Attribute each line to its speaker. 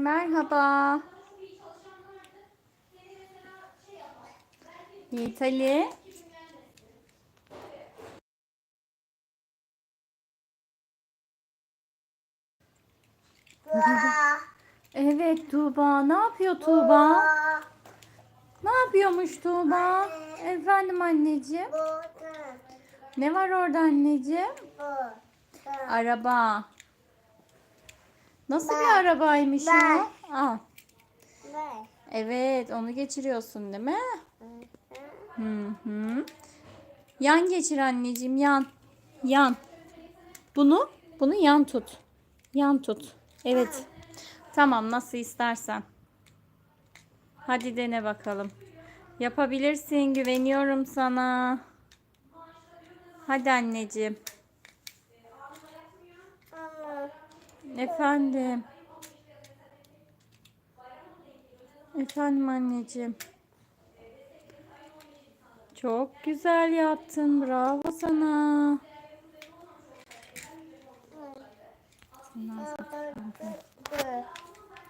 Speaker 1: merhaba. Yiğit Ali. Evet Tuğba. Ne yapıyor Tuğba? Ne yapıyormuş Tuğba? Efendim anneciğim. Ne var orada anneciğim? Araba. Nasıl bir arabaymış o? Aa, evet onu geçiriyorsun değil mi? Hı hı. Yan geçir anneciğim yan. Yan. Bunu bunu yan tut. Yan tut. Evet. Tamam nasıl istersen. Hadi dene bakalım. Yapabilirsin güveniyorum sana. Hadi anneciğim. Efendim. Efendim anneciğim. Çok güzel yaptın. Bravo sana. Sen